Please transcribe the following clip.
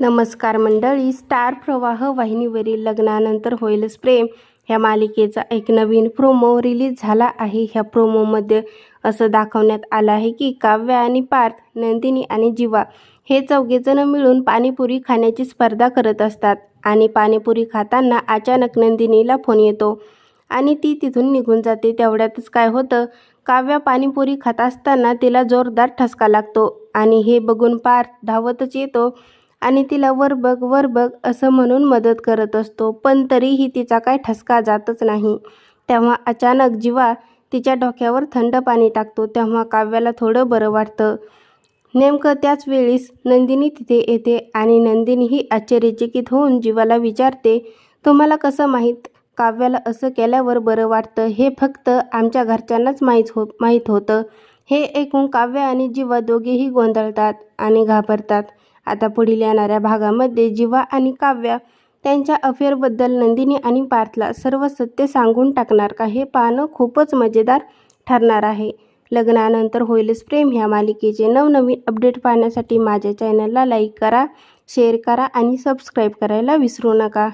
नमस्कार मंडळी स्टार प्रवाह वाहिनीवरील लग्नानंतर होईलच प्रेम. ह्या मालिकेचा एक नवीन प्रोमो रिलीज झाला आहे. ह्या प्रोमोमध्ये असं दाखवण्यात आलं आहे की काव्य आणि पार्थ नंदिनी आणि जिवा हे चौघेजण मिळून पाणीपुरी खाण्याची स्पर्धा करत असतात आणि पाणीपुरी खाताना अचानक नंदिनीला फोन येतो आणि ती तिथून निघून जाते. तेवढ्यातच काय होतं काव्या पाणीपुरी खात असताना तिला जोरदार ठसका लागतो आणि हे बघून पार्थ धावतच येतो. आणि तिला वर बघ वर बघ असं म्हणून मदत करत असतो. पण तरीही तिचा काय ठसका जातच नाही. तेव्हा अचानक जीवा तिच्या डोक्यावर थंड पाणी टाकतो. तेव्हा काव्याला थोडं बरं वाटतं. नेमकं त्याच वेळीस नंदिनी तिथे येते आणि नंदिनी ही आश्चर्यचकित होऊन जीवाला विचारते तुम्हाला कसं माहीत? काव्याला असं केल्यावर बरं वाटतं? हे फक्त आमच्या घरच्यांनाच माहीत हो माहीत होतं. हे ऐकून काव्य आणि जीवा दोघेही गोंधळतात आणि घाबरतात. आता पुढील येणाऱ्या भागामध्ये जिवा आणि काव्या त्यांच्या अफेअरबद्दल नंदिनी आणि पार्थला सर्व सत्य सांगून टाकणार का हे पाहणं खूपच मजेदार ठरणार आहे. लग्नानंतर होईलच प्रेम. ह्या मालिकेचे नवनवीन अपडेट पाहण्यासाठी माझ्या चॅनलला लाईक करा शेअर करा आणि सबस्क्राईब करायला विसरू नका.